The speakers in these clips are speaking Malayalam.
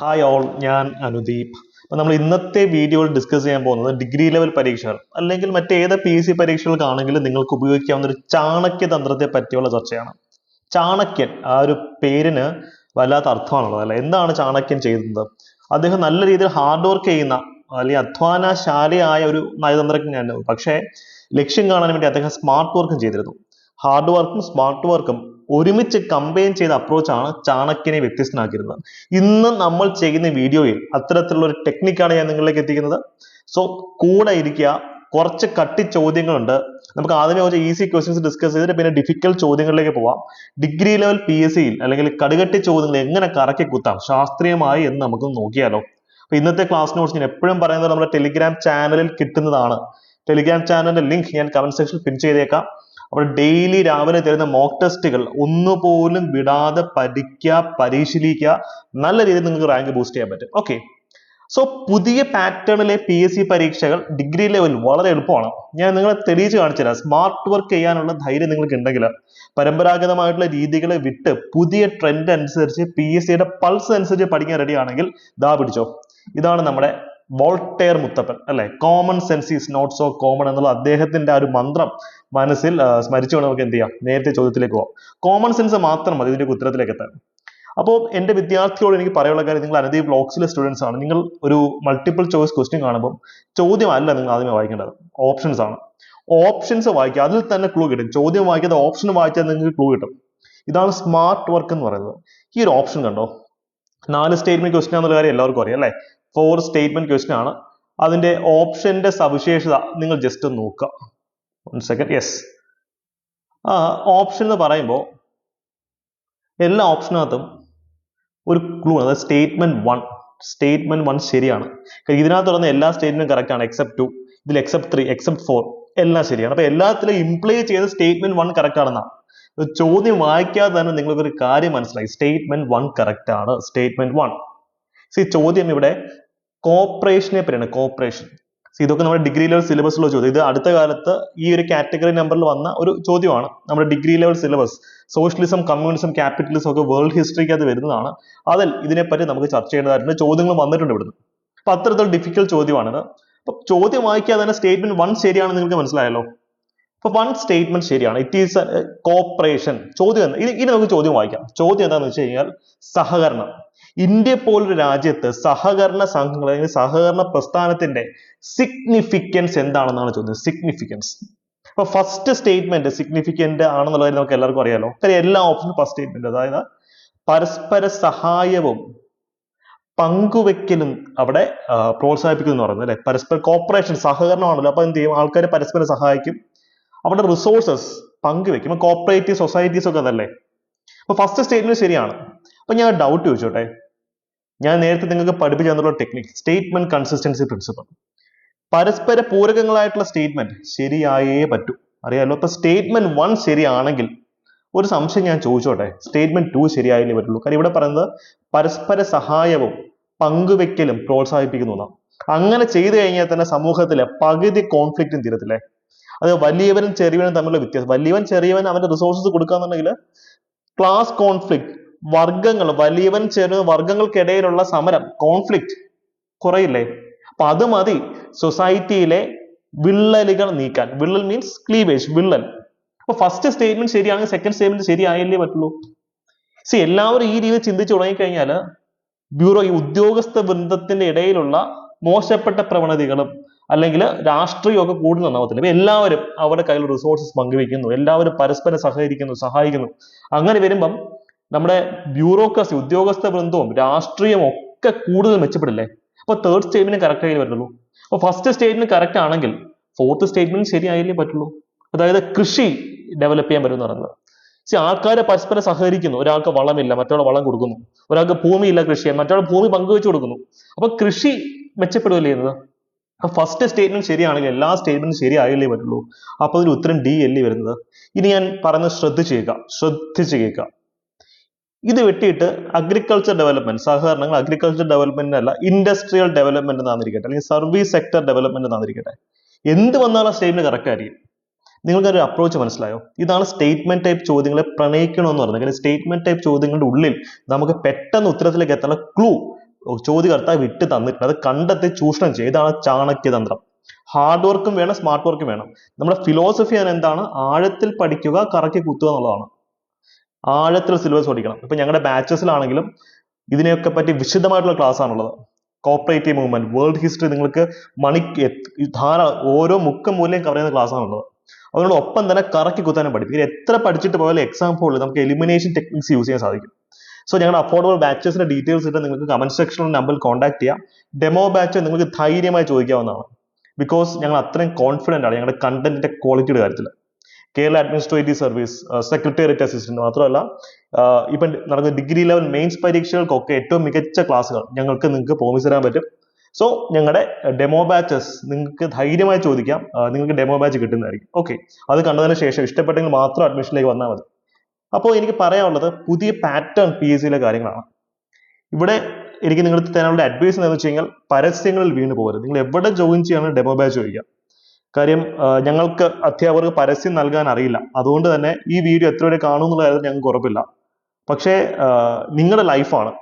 ഹായ് ഓൾ ഞാൻ അനുദീപ്. അപ്പം നമ്മൾ ഇന്നത്തെ വീഡിയോയിൽ ഡിസ്കസ് ചെയ്യാൻ പോകുന്നത് ഡിഗ്രി ലെവൽ പരീക്ഷകൾ അല്ലെങ്കിൽ മറ്റേത് പി എസ് സി പരീക്ഷകൾക്കാണെങ്കിലും നിങ്ങൾക്ക് ഉപയോഗിക്കാവുന്ന ഒരു ചാണക്യ തന്ത്രത്തെ പറ്റിയുള്ള ചർച്ചയാണ്. ചാണക്യൻ ആ ഒരു പേരിന് വല്ലാത്ത അർത്ഥമാണുള്ളത് അല്ലെ? എന്താണ് ചാണക്യൻ ചെയ്യുന്നത് അദ്ദേഹം നല്ല രീതിയിൽ ഹാർഡ് വർക്ക് ചെയ്യുന്ന അല്ലെങ്കിൽ അധ്വാനശാലിയായ ഒരു നയതന്ത്രജ്ഞനാണ് പക്ഷേ ലക്ഷ്യം കാണാൻ വേണ്ടി അദ്ദേഹം സ്മാർട്ട് വർക്കും ചെയ്തിരുന്നു. ഹാർഡ് വർക്കും സ്മാർട്ട് വർക്കും ഒരുമിച്ച് കമ്പൈൻ ചെയ്ത അപ്രോച്ചാണ് ചാണക്യനെ വ്യത്യസ്തനാക്കിയിരുന്നത്. ഇന്ന് നമ്മൾ ചെയ്യുന്ന വീഡിയോയിൽ അത്തരത്തിലുള്ള ഒരു ടെക്നിക്കാണ് ഞാൻ നിങ്ങളിലേക്ക് എത്തിക്കുന്നത്. സോ കൂടെ ഇരിക്കുക. കുറച്ച് കട്ടി ചോദ്യങ്ങളുണ്ട്. നമുക്ക് ആദ്യമേ കുറച്ച് ഈസി ക്വസ്റ്റ്യൻസ് ഡിസ്കസ് ചെയ്തിട്ട് പിന്നെ ഡിഫിക്കൽട്ട് ചോദ്യങ്ങളിലേക്ക് പോവാം. ഡിഗ്രി ലെവൽ പി എസ് സിയിൽ അല്ലെങ്കിൽ കടുകട്ടി ചോദ്യങ്ങൾ എങ്ങനെ കറക്കി കുത്താം? ശാസ്ത്രീയമായി എന്ന് നമുക്ക് നോക്കിയാലോ. അപ്പൊ ഇന്നത്തെ ക്ലാസ് നോട്ട്സ് ഞാൻ എപ്പോഴും പറയുന്നത് നമ്മുടെ ടെലിഗ്രാം ചാനലിൽ കിട്ടുന്നതാണ്. ടെലിഗ്രാം ചാനലിന്റെ ലിങ്ക് ഞാൻ കമന്റ് സെക്ഷനിൽ പിൻ ചെയ്തേക്കാം. അപ്പോൾ ഡെയിലി രാവിലെ തരുന്ന മോക്ക് ടെസ്റ്റുകൾ ഒന്നുപോലും വിടാതെ പഠിക്കുക പരിശീലിക്കുക നല്ല രീതിയിൽ നിങ്ങൾക്ക് റാങ്ക് ബൂസ്റ്റ് ചെയ്യാൻ പറ്റും. ഓക്കെ സോ പുതിയ പാറ്റേണിലെ പി എസ് സി പരീക്ഷകൾ ഡിഗ്രി ലെവൽ വളരെ എളുപ്പമാണ്. ഞാൻ നിങ്ങളെ തെളിയിച്ച് കാണിച്ചുതരാം സ്മാർട്ട് വർക്ക് ചെയ്യാനുള്ള ധൈര്യം നിങ്ങൾക്ക് ഉണ്ടെങ്കിൽ പരമ്പരാഗതമായിട്ടുള്ള രീതികളെ വിട്ട് പുതിയ ട്രെൻഡ് അനുസരിച്ച് പി എസ് സിയുടെ പൾസ് അനുസരിച്ച് പഠിക്കാൻ റെഡി ആണെങ്കിൽ ദാ പിടിച്ചോ. ഇതാണ് നമ്മുടെ വോൾട്ടയർ മുത്തപ്പൻ അല്ലെ? Common sense is not so common എന്നുള്ള അദ്ദേഹത്തിന്റെ ആ ഒരു മന്ത്രം മനസ്സിൽ സ്മരിച്ചുകൊണ്ട് നമുക്ക് എന്ത് ചെയ്യാം? നേരത്തെ ചോദ്യത്തിലേക്ക് പോകാം കോമൺ സെൻസ് മാത്രം മതി ഇതിന്റെ ഉത്തരത്തിലേക്ക് എത്താൻ. അപ്പോൾ എന്റെ വിദ്യാർത്ഥിയോട് എനിക്ക് പറയാനുള്ള കാര്യം നിങ്ങൾ അനധി ബ്ലോക്സിലെ സ്റ്റുഡൻസ് ആണ്. നിങ്ങൾ ഒരു മൾട്ടിപ്പിൾ ചോയ്സ് ക്വസ്റ്റ്യൻ കാണുമ്പോൾ ചോദ്യമല്ല നിങ്ങൾ ആദ്യമേ വായിക്കേണ്ടത്. ഓപ്ഷൻസ് ആണ്. ഓപ്ഷൻസ് വായിക്കുക അതിൽ തന്നെ ക്ലൂ കിട്ടും. ചോദ്യം വായിക്കാതെ ഓപ്ഷൻ വായിച്ചാൽ നിങ്ങൾക്ക് ക്ലൂ കിട്ടും. ഇതാണ് സ്മാർട്ട് വർക്ക് എന്ന് പറയുന്നത്. ഈ ഒരു ഓപ്ഷൻ കണ്ടോ? നാല് സ്റ്റേറ്റ്മെന്റ് ക്വസ്റ്റ്യൻ ആണെന്നുള്ള കാര്യം എല്ലാവർക്കും അറിയാം അല്ലേ? ഫോർ സ്റ്റേറ്റ്മെന്റ് ക്വസ്റ്റ്യൻ ആണ്. അതിന്റെ ഓപ്ഷന്റെ സവിശേഷത നിങ്ങൾ ജസ്റ്റ് നോക്കുക. വൺ സെക്കൻഡ് യെസ് ഓപ്ഷൻ എന്ന് പറയുമ്പോൾ എല്ലാ ഓപ്ഷനകത്തും ഒരു ക്ലൂ അതായത് സ്റ്റേറ്റ്മെന്റ് വൺ സ്റ്റേറ്റ്മെന്റ് വൺ ശരിയാണ്. ഇതിനകത്ത് പറയുന്ന എല്ലാ സ്റ്റേറ്റ്മെന്റും കറക്റ്റ് ആണ്. എക്സെപ്റ്റ് ടു ഇതിൽ എക്സെപ്റ്റ് ത്രീ എക്സെപ്റ്റ് ഫോർ എല്ലാം ശരിയാണ്. അപ്പൊ എല്ലാത്തിലും ഇംപ്ലൈ ചെയ്ത സ്റ്റേറ്റ്മെന്റ് വൺ കറക്റ്റ് ആണെന്നാണ് ചോദ്യം വായിക്കാതെ തന്നെ നിങ്ങൾക്ക് ഒരു കാര്യം മനസ്സിലായി. സ്റ്റേറ്റ്മെന്റ് വൺ കറക്റ്റ് ആണ്. സ്റ്റേറ്റ്മെന്റ് വൺ സി ചോദ്യം ഇവിടെ കോപ്പറേഷനെ പറ്റിയാണ് കോപ്പറേഷൻ ഇതൊക്കെ നമ്മുടെ ഡിഗ്രി ലെവൽ സിലബസിലുള്ള ചോദ്യം. ഇത് അടുത്ത കാലത്ത് ഈ ഒരു കാറ്റഗറി നമ്പറിൽ വന്ന ഒരു ചോദ്യമാണ്. നമ്മുടെ degree level syllabus socialism communism capitalism ഒക്കെ വേൾഡ് ഹിസ്റ്ററിക്ക് അത് വരുന്നതാണ്. അതിൽ ഇതിനെപ്പറ്റി നമുക്ക് ചർച്ച ചെയ്യേണ്ടതായിട്ടുണ്ട്. ചോദ്യങ്ങൾ വന്നിട്ടുണ്ട് ഇവിടുന്ന്. അപ്പൊ അത്തരത്തിൽ ഡിഫിക്കൽ ചോദ്യമാണിത്. അപ്പൊ ചോദ്യം വായിക്കാതെ തന്നെ സ്റ്റേറ്റ്മെന്റ് വൺ ശരിയാണെന്ന് നിങ്ങൾക്ക് മനസ്സിലായല്ലോ? അപ്പൊ വൺ സ്റ്റേറ്റ്മെന്റ് ശരിയാണ്. ഇറ്റ് ഈസ് കോപ്പറേഷൻ ചോദ്യം എന്താ? ഇനി ഇനി നമുക്ക് ചോദ്യം വായിക്കാം. ചോദ്യം എന്താണെന്ന് വെച്ച് കഴിഞ്ഞാൽ സഹകരണം. ഇന്ത്യ പോലൊരു രാജ്യത്ത് സഹകരണ സംഘങ്ങൾ അല്ലെങ്കിൽ സഹകരണ പ്രസ്ഥാനത്തിന്റെ സിഗ്നിഫിക്കൻസ് എന്താണെന്നാണ് ചോദ്യം. സിഗ്നിഫിക്കൻസ് അപ്പൊ ഫസ്റ്റ് സ്റ്റേറ്റ്മെന്റ് സിഗ്നിഫിക്കന്റ് ആണെന്നുള്ളത് നമുക്ക് എല്ലാവർക്കും അറിയാലോ. എല്ലാ ഓപ്ഷനും ഫസ്റ്റ് സ്റ്റേറ്റ്മെന്റ് അതായത് പരസ്പര സഹായവും പങ്കുവെക്കലും അവിടെ പ്രോത്സാഹിപ്പിക്കുന്നു എന്ന് പറയുന്നത് അല്ലെ? പരസ്പര കോപ്പറേഷൻ സഹകരണമാണല്ലോ. അപ്പൊ എന്ത് ചെയ്യും? ആൾക്കാർ പരസ്പരം സഹായിക്കും. അവിടെ റിസോഴ്സസ് പങ്കുവെക്കും. കോപ്പറേറ്റീവ് സൊസൈറ്റീസ് ഒക്കെ അതല്ലേ? അപ്പൊ ഫസ്റ്റ് സ്റ്റേറ്റ്മെന്റ് ശരിയാണ്. അപ്പൊ ഞാൻ ഡൗട്ട് ചോദിച്ചോട്ടെ? ഞാൻ നേരത്തെ നിങ്ങൾക്ക് പഠിപ്പിച്ചു തന്നുള്ള ടെക്നിക് സ്റ്റേറ്റ്മെന്റ് കൺസിസ്റ്റൻസി പ്രിൻസിപ്പൾ പരസ്പര പൂരകങ്ങളായിട്ടുള്ള സ്റ്റേറ്റ്മെന്റ് ശരിയായേ പറ്റൂ. അറിയാലോ? അപ്പൊ സ്റ്റേറ്റ്മെന്റ് വൺ ശരിയാണെങ്കിൽ ഒരു സംശയം ഞാൻ ചോദിച്ചോട്ടെ? സ്റ്റേറ്റ്മെന്റ് ടു ശരിയായില്ലേ പറ്റുള്ളൂ. കാര്യം ഇവിടെ പറയുന്നത് പരസ്പര സഹായവും പങ്കുവെക്കലും പ്രോത്സാഹിപ്പിക്കുന്നു അങ്ങനെ ചെയ്തു കഴിഞ്ഞാൽ തന്നെ സമൂഹത്തിലെ പകുതി കോൺഫ്ലിക്റ്റും തീരത്തില്ലേ? അത് വലിയവനും ചെറിയവനും തമ്മിലുള്ള വ്യത്യാസം. വലിയവൻ ചെറിയവൻ അവന്റെ റിസോഴ്സസ് കൊടുക്കാന്നുണ്ടെങ്കിൽ ക്ലാസ് കോൺഫ്ലിക്ട് വർഗങ്ങൾ വലിയവൻ ചെറിയ വർഗങ്ങൾക്കിടയിലുള്ള സമരം കോൺഫ്ലിക്റ്റ് കുറയില്ലേ? അപ്പൊ അത് മതി സൊസൈറ്റിയിലെ വിള്ളലുകൾ നീക്കാൻ. വിള്ളൽ മീൻസ് ക്ലീവേജ് വിള്ളൽ. അപ്പൊ ഫസ്റ്റ് സ്റ്റേറ്റ്മെന്റ് ശരിയാണെങ്കിൽ സെക്കൻഡ് സ്റ്റേറ്റ്മെന്റ് ശരിയായല്ലേ പറ്റുള്ളൂ? സി എല്ലാവരും ഈ രീതിയിൽ ചിന്തിച്ചു തുടങ്ങിക്കഴിഞ്ഞാൽ ബ്യൂറോ ഈ ഉദ്യോഗസ്ഥ വൃന്ദത്തിന്റെ ഇടയിലുള്ള മോശപ്പെട്ട പ്രവണതകളും അല്ലെങ്കിൽ രാഷ്ട്രീയമൊക്കെ കൂടുതൽ നന്നാവത്തില്ല അപ്പൊ എല്ലാവരും അവരുടെ കയ്യിൽ റിസോഴ്സസ് പങ്കുവെക്കുന്നു എല്ലാവരും പരസ്പരം സഹകരിക്കുന്നു സഹായിക്കുന്നു. അങ്ങനെ വരുമ്പം നമ്മുടെ ബ്യൂറോക്രസി ഉദ്യോഗസ്ഥ വൃന്ദവും രാഷ്ട്രീയം ഒക്കെ കൂടുതൽ മെച്ചപ്പെടില്ലേ? അപ്പൊ തേർഡ് സ്റ്റേറ്റ്മെന്റ് കറക്റ്റ് ആയി വരുള്ളൂ അപ്പൊ ഫസ്റ്റ് സ്റ്റേറ്റ്മെന്റ് കറക്റ്റ് ആണെങ്കിൽ ഫോർത്ത് സ്റ്റേറ്റ്മെന്റ് ശരിയായില്ലേ പറ്റുള്ളൂ? അതായത് കൃഷി ഡെവലപ്പ് ചെയ്യാൻ പറ്റും പറയുന്നത്. പക്ഷെ ആൾക്കാരെ പരസ്പരം സഹകരിക്കുന്നു. ഒരാൾക്ക് വളമില്ല മറ്റൊരാൾ വളം കൊടുക്കുന്നു. ഒരാൾക്ക് ഭൂമിയില്ല കൃഷി ചെയ്യാൻ മറ്റൊരാൾ ഭൂമി പങ്കുവെച്ചു കൊടുക്കുന്നു. അപ്പൊ കൃഷി മെച്ചപ്പെടുകയല്ലേ ചെയ്യുന്നത്? അപ്പൊ ഫസ്റ്റ് സ്റ്റേറ്റ്മെന്റ് ശരിയാണെങ്കിൽ എല്ലാ സ്റ്റേറ്റ്മെന്റും ശരിയായില്ലേ പറ്റുള്ളൂ. അപ്പൊ അതിൽ ഉത്തരം ഡി അല്ലേ വരുന്നത്. ഇനി ഞാൻ പറയുന്നത് ശ്രദ്ധിച്ച് കേൾക്കുക ശ്രദ്ധിച്ചു കേൾക്കുക ഇത് വെട്ടിയിട്ട് അഗ്രികൾച്ചർ ഡെവലപ്മെന്റ് സഹകരണങ്ങൾ അഗ്രികൾച്ചർ ഡെവലപ്മെന്റ് അല്ല ഇൻഡസ്ട്രിയൽ ഡെവലപ്മെന്റ് എന്നാന്നിരിക്കട്ടെ അല്ലെങ്കിൽ സർവീസ് സെക്ടർ ഡെവലപ്മെന്റ് എന്നാന്നിരിക്കട്ടെ. എന്ത് വന്നാലും സ്റ്റേറ്റ്മെന്റ് കറക്റ്റ് ആയിരിക്കും. നിങ്ങൾക്കൊരു അപ്രോച്ച് മനസ്സിലായോ? ഇതാണ് സ്റ്റേറ്റ്മെന്റ് ടൈപ്പ് ചോദ്യങ്ങളെ പ്രണയിക്കണമെന്ന് പറയുന്നത് കാര്യം സ്റ്റേറ്റ്മെന്റ് ടൈപ്പ് ചോദ്യങ്ങളുടെ ഉള്ളിൽ നമുക്ക് പെട്ടെന്ന് ഉത്തരത്തിലേക്ക് എത്താനുള്ള ക്ലൂ ചോദ്യകർത്താവ് വിട്ട് തന്നിട്ടുണ്ട്. അത് കണ്ടെത്തി ചൂഷണം ചെയ്യും ഇതാണ് ചാണക്യതന്ത്രം ഹാർഡ് വർക്കും വേണം സ്മാർട്ട് വർക്കും വേണം. നമ്മുടെ ഫിലോസഫി അതിന് എന്താണ്? ആഴത്തിൽ പഠിക്കുക കറക്കി കുത്തുക എന്നുള്ളതാണ്. ആഴത്തിൽ സിലബസ് പഠിക്കണം. ഇപ്പൊ ഞങ്ങളുടെ ബാച്ചസിലാണെങ്കിലും ഇതിനെയൊക്കെ പറ്റി വിശദമായിട്ടുള്ള ക്ലാസ് ആണുള്ളത്. കോപ്പറേറ്റീവ് മൂവ്മെന്റ് വേൾഡ് ഹിസ്റ്ററി നിങ്ങൾക്ക് മണി ധാരാളം ഓരോ മുക്കം മൂല്യം കവർ ചെയ്യുന്ന ക്ലാസ് ആണുള്ളത്. അതിനോട് ഒപ്പം തന്നെ കറക്കി കുത്താനും പഠിപ്പിക്കും. എത്ര പഠിച്ചിട്ട് പോയാലും എക്സാം ഹോളിൽ നമുക്ക് എലിമിനേഷൻ ടെക്നിക്സ് യൂസ് ചെയ്യാൻ സാധിക്കും. സോ ഞങ്ങളുടെ അഫോർഡബിൾ ബാച്ചസിന്റെ ഡീറ്റെയിൽസ് ഇട്ട് നിങ്ങൾക്ക് കമന്റ് സെക്ഷനിൽ നമ്പറിൽ കോൺടാക്ട് ചെയ്യാം. ഡെമോ ബാച്ച് നിങ്ങൾക്ക് ധൈര്യമായി ചോദിക്കാവുന്നതാണ്. ബിക്കോസ് ഞങ്ങൾ അത്രയും കോൺഫിഡന്റ് ആണ് ഞങ്ങളുടെ കണ്ടന്റിന്റെ ക്വാളിറ്റിയുടെ കാര്യത്തിൽ Kerala administrative service secretariat assistant മാത്രമല്ല ആഹ് ഇപ്പം നടക്കുന്ന ഡിഗ്രി ലെവൽ മെയിൻസ് പരീക്ഷകൾക്കൊക്കെ ഏറ്റവും മികച്ച ക്ലാസ്സുകൾ ഞങ്ങൾക്ക് നിങ്ങൾക്ക് പ്രോമിസ് തരാൻ പറ്റും. സോ ഞങ്ങളുടെ ഡെമോ ബാച്ചസ് നിങ്ങൾക്ക് ധൈര്യമായി ചോദിക്കാം. ആഹ് നിങ്ങൾക്ക് ഡെമോ ബാച്ച് കിട്ടുന്നതായിരിക്കും. ഓക്കെ അത് കണ്ടതിന് ശേഷം ഇഷ്ടപ്പെട്ടെങ്കിൽ മാത്രം അഡ്മിഷനിലേക്ക് വന്നാൽ മതി. അപ്പോൾ എനിക്ക് പറയാനുള്ളത് പുതിയ പാറ്റേൺ പി എസ് സിയിലെ കാര്യങ്ങളാണ്. ഇവിടെ എനിക്ക് നിങ്ങൾക്ക് തരാനുള്ള അഡ്വൈസ് എന്താണെന്ന് വെച്ച് കഴിഞ്ഞാൽ പരസ്യങ്ങളിൽ വീണ് പോകരുത്. നിങ്ങൾ എവിടെ ജോയിൻ ചെയ്യണം ഡെമോ ബാച്ച് ചോദിക്കാം. കാര്യം ഞങ്ങൾക്ക് അധ്യാപകർക്ക് പരസ്യം നൽകാൻ അറിയില്ല. അതുകൊണ്ട് തന്നെ ഈ വീഡിയോ എത്ര വരെ കാണും കാര്യത്തിൽ ഞങ്ങൾക്ക് ഉറപ്പില്ല. പക്ഷേ നിങ്ങളുടെ ലൈഫാണ്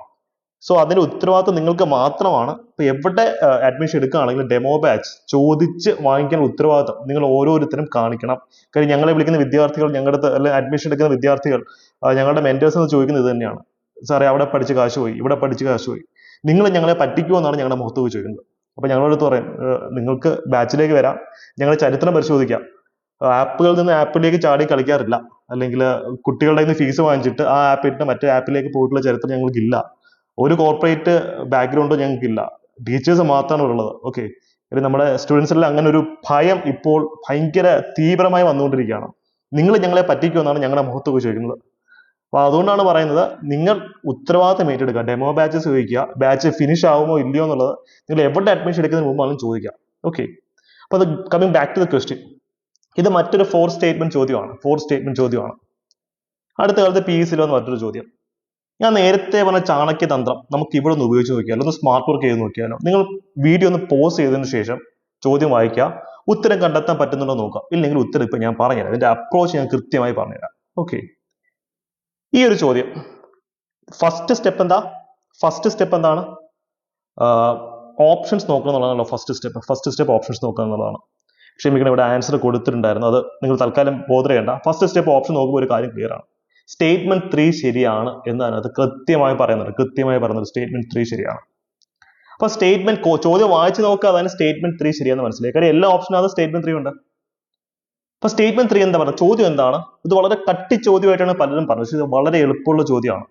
സോ അതിന്റെ ഉത്തരവാദിത്വം നിങ്ങൾക്ക് മാത്രമാണ്. ഇപ്പൊ എവിടെ അഡ്മിഷൻ എടുക്കുകയാണെങ്കിലും ഡെമോ ബാച്ച് ചോദിച്ച് വാങ്ങിക്കാൻ ഉത്തരവാദിത്വം നിങ്ങൾ ഓരോരുത്തരും കാണിക്കണം. കാര്യം ഞങ്ങളെ വിളിക്കുന്ന വിദ്യാർത്ഥികൾ ഞങ്ങളുടെ അടുത്ത് അല്ലെങ്കിൽ അഡ്മിഷൻ എടുക്കുന്ന വിദ്യാർത്ഥികൾ ഞങ്ങളുടെ മെന്റേഴ്സ് എന്ന് ചോദിക്കുന്നത് ഇത് തന്നെയാണ്. സാറേ അവിടെ പഠിച്ച് കാശ് പോയി ഇവിടെ പഠിച്ച് കാശ് പോയി. നിങ്ങൾ ഞങ്ങളെ പറ്റിക്കുമോ എന്നാണ് ഞങ്ങളുടെ മുഖത്ത് ചോദിക്കുന്നത്. അപ്പൊ ഞങ്ങളുടെ അടുത്ത് പറയും "ഏർ, നിങ്ങൾക്ക് ബാച്ചിലേക്ക് വരാം. ഞങ്ങൾ ചരിത്രം പരിശോധിക്കാം. ആപ്പുകളിൽ നിന്ന് ആപ്പിലേക്ക് ചാടി കളിക്കാറില്ല. അല്ലെങ്കിൽ കുട്ടികളുടെ നിന്ന് ഫീസ് വാങ്ങിച്ചിട്ട് ആ ആപ്പ് ഇട്ട് മറ്റേ ആപ്പിലേക്ക് പോയിട്ടുള്ള ചരിത്രം ഞങ്ങൾക്കില്ല. ഒരു കോർപ്പറേറ്റ് ബാക്ക്ഗ്രൗണ്ടും ഞങ്ങൾക്കില്ല. ടീച്ചേഴ്സ് മാത്രമാണ് ഉള്ളത്. ഓക്കെ നമ്മുടെ സ്റ്റുഡൻസിൽ അങ്ങനെ ഒരു ഭയം ഇപ്പോൾ ഭയങ്കര തീവ്രമായി വന്നുകൊണ്ടിരിക്കുകയാണ്. നിങ്ങൾ ഞങ്ങളെ പറ്റിക്കുമെന്നാണ് ഞങ്ങളുടെ മുഖത്ത് പോയി ചോദിക്കുന്നത്. അപ്പോൾ അതുകൊണ്ടാണ് പറയുന്നത് നിങ്ങൾ ഉത്തരവാദിത്തം ഏറ്റെടുക്കുക. ഡെമോ ബാച്ചസ് ചോദിക്കുക. ബാച്ച് ഫിനിഷ് ആവുമോ ഇല്ലയോ എന്നുള്ളത് നിങ്ങൾ എവിടെ അഡ്മിഷൻ എടുക്കുന്നതിന് മുമ്പാണ് ചോദിക്കുക. ഓക്കെ അപ്പോൾ അത് coming back to the question ഇത് മറ്റൊരു ഫോർ സ്റ്റേറ്റ്മെന്റ് ചോദ്യമാണ്. ഫോർ സ്റ്റേറ്റ്മെന്റ് ചോദ്യമാണ്. അടുത്ത കാലത്ത് പി എസ് വന്ന മറ്റൊരു ചോദ്യം. ഞാൻ നേരത്തെ പറഞ്ഞ ചാണക്യ തന്ത്രം നമുക്ക് ഇവിടെ ഒന്ന് ഉപയോഗിച്ച് നോക്കിയാലോ? ഒന്ന് സ്മാർട്ട് വർക്ക് ചെയ്ത് നോക്കിയാലോ? നിങ്ങൾ വീഡിയോ ഒന്ന് പോസ് ചെയ്തതിന് ശേഷം ചോദ്യം വായിക്കുക. ഉത്തരം കണ്ടെത്താൻ പറ്റുന്നുണ്ടോ നോക്കുക. ഇല്ലെങ്കിൽ ഉത്തരം ഇപ്പൊ ഞാൻ പറഞ്ഞുതരാം. ഇതിന്റെ അപ്രോച്ച് ഞാൻ കൃത്യമായി പറഞ്ഞുതരാം. ഓക്കെ ഈ ഒരു ചോദ്യം. ഫസ്റ്റ് സ്റ്റെപ്പ് എന്താ? ഫസ്റ്റ് സ്റ്റെപ്പ് എന്താണ്? ഓപ്ഷൻസ് നോക്കുക എന്നുള്ളതാണല്ലോ first step first step options നോക്കുക എന്നുള്ളതാണ്. ക്ഷമിക്കണം ഇവിടെ ആൻസർ കൊടുത്തിട്ടുണ്ടായിരുന്നു. അത് നിങ്ങൾ തൽക്കാലം ചെയ്യണ്ട ഫസ്റ്റ് സ്റ്റെപ്പ് ഓപ്ഷൻ നോക്കുമ്പോൾ ഒരു കാര്യം ക്ലിയർ ആണ്. സ്റ്റേറ്റ്മെന്റ് ത്രീ ശരിയാണ് എന്ന് അതിനകത്ത് കൃത്യമായി പറയുന്നുണ്ട്. കൃത്യമായി പറയുന്നുണ്ട് സ്റ്റേറ്റ്മെന്റ് ത്രീ ശരിയാണ്. അപ്പൊ സ്റ്റേറ്റ്മെന്റ് ചോദ്യം വായിച്ചു നോക്കുക അതാണ് സ്റ്റേറ്റ്മെന്റ് ത്രീ ശരിയെന്ന് മനസ്സിലായി. കാര്യം എല്ലാ ഓപ്ഷനും സ്റ്റേറ്റ്മെന്റ് ത്രീ ഉണ്ട്. അപ്പൊ സ്റ്റേറ്റ്മെന്റ് ത്രീ എന്താ പറയുക? ചോദ്യം എന്താണ്? ഇത് വളരെ കട്ടി ചോദ്യമായിട്ടാണ് പലരും പറഞ്ഞത്. പക്ഷേ ഇത് വളരെ എളുപ്പമുള്ള ചോദ്യമാണ്.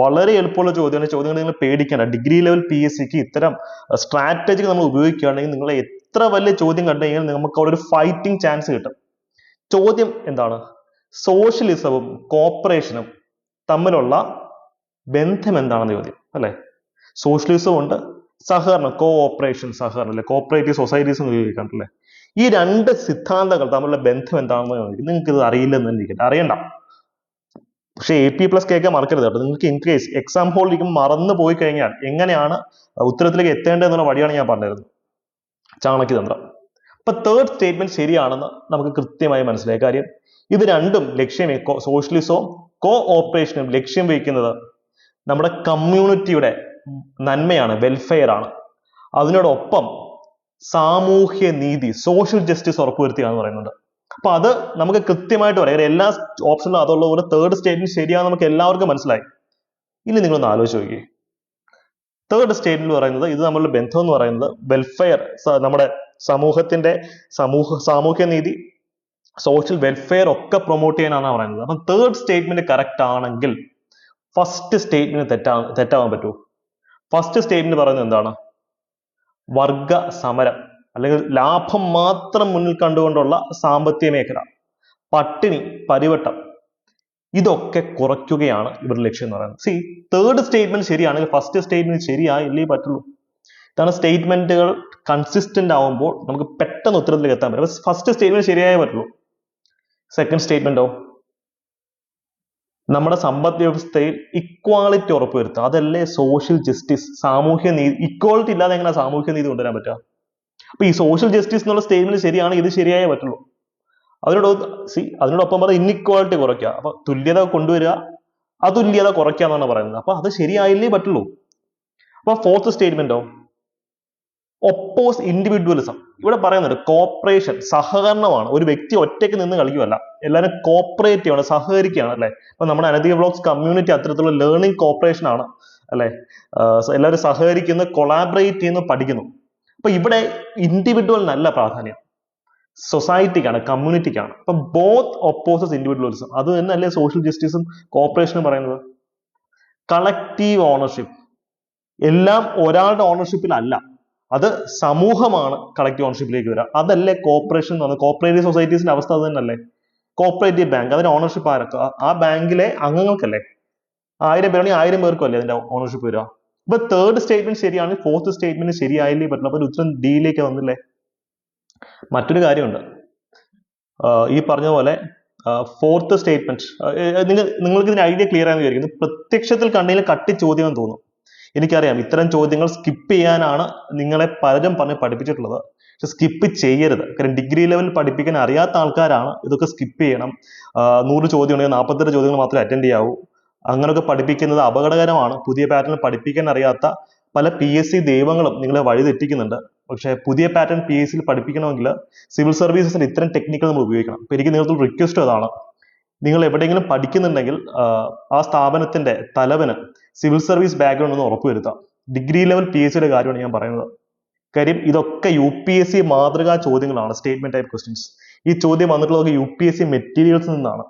വളരെ എളുപ്പമുള്ള ചോദ്യമാണ്. ചോദ്യങ്ങൾ നിങ്ങൾ പേടിക്കേണ്ട. ഡിഗ്രി ലെവൽ പി എസ് സിക്ക് ഇത്തരം സ്ട്രാറ്റജി നമ്മൾ ഉപയോഗിക്കുകയാണെങ്കിൽ നിങ്ങളെ എത്ര വലിയ ചോദ്യം കണ്ടു കഴിഞ്ഞാൽ നമുക്ക് അവിടെ ഒരു ഫൈറ്റിംഗ് ചാൻസ് കിട്ടും. ചോദ്യം എന്താണ്? സോഷ്യലിസവും കോപ്പറേഷനും തമ്മിലുള്ള ബന്ധം എന്താണെന്ന് ചോദ്യം അല്ലെ? സോഷ്യലിസം ഉണ്ട് സഹകരണം കോഓപ്പറേഷൻ സഹകരണം അല്ലെ? കോപ്പറേറ്റീവ് സൊസൈറ്റീസ് എന്ന് ചോദിക്കാണ്ടല്ലേ ഈ രണ്ട് സിദ്ധാന്തങ്ങൾ തമ്മിലുള്ള ബന്ധം എന്താണെന്ന് ചോദിക്കും. നിങ്ങൾക്ക് ഇത് അറിയില്ലെന്ന് തന്നെ ഇരിക്കട്ടെ. അറിയണ്ട. പക്ഷെ എ പി പ്ലസ് കേൾക്കാൻ മറക്കരുത് കേട്ടോ. നിങ്ങൾക്ക് ഇൻ കേസ് എക്സാം ഹോളിൽ ഇരിക്കുമ്പോൾ മറന്നു പോയി കഴിഞ്ഞാൽ എങ്ങനെയാണ് ഉത്തരത്തിലേക്ക് എത്തേണ്ടത് എന്നുള്ള വഴിയാണ് ഞാൻ പറഞ്ഞിരുന്നത് ചാണക്യതന്ത്രം. അപ്പൊ തേർഡ് സ്റ്റേറ്റ്മെന്റ് ശരിയാണെന്ന് നമുക്ക് കൃത്യമായി മനസ്സിലായ. കാര്യം ഇത് രണ്ടും ലക്ഷ്യം സോഷ്യലിസവും കോ ഓപ്പറേഷനും ലക്ഷ്യം വഹിക്കുന്നത് നമ്മുടെ കമ്മ്യൂണിറ്റിയുടെ നന്മയാണ് വെൽഫെയർ ആണ് അതിനോടൊപ്പം സാമൂഹ്യ നീതി സോഷ്യൽ ജസ്റ്റിസ് ഉറപ്പുവരുത്തുക എന്ന് പറയുന്നുണ്ട്. അപ്പൊ അത് നമുക്ക് കൃത്യമായിട്ട് പറയാം. എല്ലാ ഓപ്ഷനിലും അതുള്ള പോലെ തേർഡ് സ്റ്റേറ്റിന് ശരിയാണെന്ന് നമുക്ക് എല്ലാവർക്കും മനസ്സിലായി. ഇനി നിങ്ങളൊന്ന് ആലോചിച്ച് നോക്കിയേ. തേർഡ് സ്റ്റേറ്റ് എന്ന് പറയുന്നത് ഇത് നമ്മളുടെ ബന്ധം എന്ന് പറയുന്നത് വെൽഫെയർ നമ്മുടെ സമൂഹത്തിന്റെ സമൂഹ സാമൂഹ്യ നീതി സോഷ്യൽ വെൽഫെയർ ഒക്കെ പ്രൊമോട്ട് ചെയ്യാനാണ് പറയുന്നത്. അപ്പം തേർഡ് സ്റ്റേറ്റ്മെന്റ് കറക്റ്റ് ആണെങ്കിൽ ഫസ്റ്റ് സ്റ്റേറ്റ്മെന്റ് തെറ്റാ തെറ്റാവാൻ പറ്റുമോ? ഫസ്റ്റ് സ്റ്റേറ്റ്മെന്റ് പറയുന്നത് എന്താണ്? വർഗ സമരം അല്ലെങ്കിൽ ലാഭം മാത്രം മുന്നിൽ കണ്ടുകൊണ്ടുള്ള സാമ്പത്തിക മേഖല പട്ടിണി പരിവട്ടം ഇതൊക്കെ കുറയ്ക്കുകയാണ് ഇവരുടെ ലക്ഷ്യം എന്ന് പറയുന്നത്. സി തേർഡ് സ്റ്റേറ്റ്മെന്റ് ശരിയാണെങ്കിൽ ഫസ്റ്റ് സ്റ്റേറ്റ്മെന്റ് ശരിയായില്ലേ പറ്റുള്ളൂ. ഇതാണ് സ്റ്റേറ്റ്മെന്റുകൾ കൺസിസ്റ്റന്റ് ആവുമ്പോൾ നമുക്ക് പെട്ടെന്ന് ഉത്തരത്തിലേക്ക് എത്താൻ പറ്റും. ഫസ്റ്റ് സ്റ്റേറ്റ്മെന്റ് ശരിയായേ പറ്റുള്ളൂ. സെക്കൻഡ് സ്റ്റേറ്റ്മെന്റോ നമ്മുടെ സമ്പദ് വ്യവസ്ഥയിൽ ഇക്വാളിറ്റി ഉറപ്പുവരുത്തുക അതല്ലേ സോഷ്യൽ ജസ്റ്റിസ് സാമൂഹ്യ നീതി ഇക്വാളിറ്റി ഇല്ലാതെ എങ്ങനെ സാമൂഹ്യ നീതി കൊണ്ടുവരാൻ പറ്റുക? അപ്പൊ ഈ സോഷ്യൽ ജസ്റ്റിസ് എന്നുള്ള സ്റ്റേറ്റ്മെന്റ് ശരിയാണ് ഇത് ശരിയായേ പറ്റുള്ളൂ. അതിനോട് സി അതിനോടൊപ്പം പറഞ്ഞ ഇന്നിക്വാളിറ്റി കുറയ്ക്കുക. അപ്പൊ തുല്യത കൊണ്ടുവരിക അതുല്യത കുറയ്ക്കുക എന്നാണ് പറയുന്നത്. അപ്പൊ അത് ശരിയായില്ലേ പറ്റുള്ളൂ? അപ്പൊ ഫോർത്ത് സ്റ്റേറ്റ്മെന്റോ ഒപ്പോസ് ഇൻഡിവിജ്വലിസം ഇവിടെ പറയുന്നുണ്ട് കോപ്പറേഷൻ സഹകരണമാണ്. ഒരു വ്യക്തി ഒറ്റയ്ക്ക് നിന്ന് കളിക്കുകയല്ല. എല്ലാവരും കോപ്പറേറ്റ് ചെയ്യണം സഹകരിക്കുകയാണ് അല്ലേ? അപ്പൊ നമ്മുടെ അനധിക ബ്ലോക്സ് കമ്മ്യൂണിറ്റി അത്തരത്തിലുള്ള ലേണിംഗ് കോപ്പറേഷൻ ആണ് അല്ലെ? എല്ലാവരും സഹകരിക്കുന്നു കൊളാബറേറ്റ് ചെയ്യുന്നു പഠിക്കുന്നു. അപ്പൊ ഇവിടെ ഇൻഡിവിജ്വലിനല്ല പ്രാധാന്യം. സൊസൈറ്റിക്കാണ് കമ്മ്യൂണിറ്റിക്കാണ് അപ്പൊ ബോത്ത് ഒപ്പോസസ് ഇൻഡിവിജ്വലിസം അത് തന്നെയല്ലേ സോഷ്യൽ ജസ്റ്റിസും കോപ്പറേഷനും പറയുന്നത്? കളക്റ്റീവ് ഓണർഷിപ്പ് എല്ലാം ഒരാളുടെ ഓണർഷിപ്പിലല്ല അത് സമൂഹമാണ് കളക്റ്റീവ് ഓണർഷിപ്പിലേക്ക് വരിക. അതല്ലേ കോപ്പറേഷൻ എന്ന് പറഞ്ഞാൽ കോപ്പറേറ്റീവ് സൊസൈറ്റീസിന്റെ അവസ്ഥ അത് തന്നെയല്ലേ? കോപ്പറേറ്റീവ് ബാങ്ക് അതിന്റെ ഓണർഷിപ്പ് ആരൊക്കെ? ആ- ബാങ്കിലെ അംഗങ്ങൾക്കല്ലേ? ആയിരം പേരാണെങ്കിൽ ആയിരം പേർക്കും അല്ലേ അതിന്റെ ഓണർഷിപ്പ് വരിക? ഇപ്പൊ തേർഡ് സ്റ്റേറ്റ്മെന്റ് ശരിയാണ് ഫോർത്ത് സ്റ്റേറ്റ്മെന്റ് ശരിയായില്ലേ പറ്റില്ല. അപ്പൊ ഉത്തരം ഡിയിലേക്ക് വന്നില്ലേ? മറ്റൊരു കാര്യമുണ്ട്. ഈ പറഞ്ഞ പോലെ ഫോർത്ത് സ്റ്റേറ്റ്മെന്റ് നിങ്ങൾ നിങ്ങൾക്ക് ഇതിന് ഐഡിയ ക്ലിയർ ആണെന്ന് വിചാരിക്കുന്നു. പ്രത്യക്ഷത്തിൽ കണ്ടതിൽ കട്ടി ചോദ്യം എന്ന് തോന്നും എനിക്കറിയാം ഇത്തരം ചോദ്യങ്ങൾ സ്കിപ്പ് ചെയ്യാനാണ് നിങ്ങളെ പലരും പറഞ്ഞ് പഠിപ്പിച്ചിട്ടുള്ളത്. പക്ഷെ സ്കിപ്പ് ചെയ്യരുത്. കാരണം ഡിഗ്രി ലെവൽ പഠിപ്പിക്കാൻ അറിയാത്ത ആൾക്കാരാണ് ഇതൊക്കെ സ്കിപ്പ് ചെയ്യണം. നൂറ് ചോദ്യം ഉണ്ടെങ്കിൽ നാൽപ്പത്തെട്ട് ചോദ്യങ്ങൾ മാത്രമേ അറ്റൻഡ് ചെയ്യാവൂ. അങ്ങനെയൊക്കെ പഠിപ്പിക്കുന്നത് അപകടകരമാണ്. പുതിയ പാറ്റേൺ പഠിപ്പിക്കാൻ അറിയാത്ത പല പി എസ് സി ദൈവങ്ങളും നിങ്ങളെ വഴിതെറ്റിക്കുന്നുണ്ട് പക്ഷേ പുതിയ പാറ്റേൺ പി എസ് സിയിൽ പഠിപ്പിക്കണമെങ്കിൽ സിവിൽ സർവീസസിൽ ഇത്തരം ടെക്നിക്കുകൾ നമ്മൾ ഉപയോഗിക്കണം. അപ്പോൾ എനിക്ക് നിങ്ങൾക്ക് റിക്വസ്റ്റ് അതാണ് നിങ്ങൾ എവിടെയെങ്കിലും പഠിക്കുന്നുണ്ടെങ്കിൽ ആ സ്ഥാപനത്തിന്റെ തലവന് സിവിൽ സർവീസ് ബാക്ക്ഗ്രൗണ്ട് ഒന്ന് ഉറപ്പുവരുത്താം. ഡിഗ്രി ലെവൽ പി എസ് സിയുടെ കാര്യമാണ് ഞാൻ പറയുന്നത്. കാര്യം ഇതൊക്കെ യു പി എസ് സി മാതൃകാ ചോദ്യങ്ങളാണ് സ്റ്റേറ്റ്മെന്റ് ടൈപ്പ് ക്വസ്റ്റ്യൻസ് ഈ ചോദ്യം വന്നിട്ടുള്ളതൊക്കെ യു പി എസ് സി മെറ്റീരിയൽസിൽ നിന്നാണ്.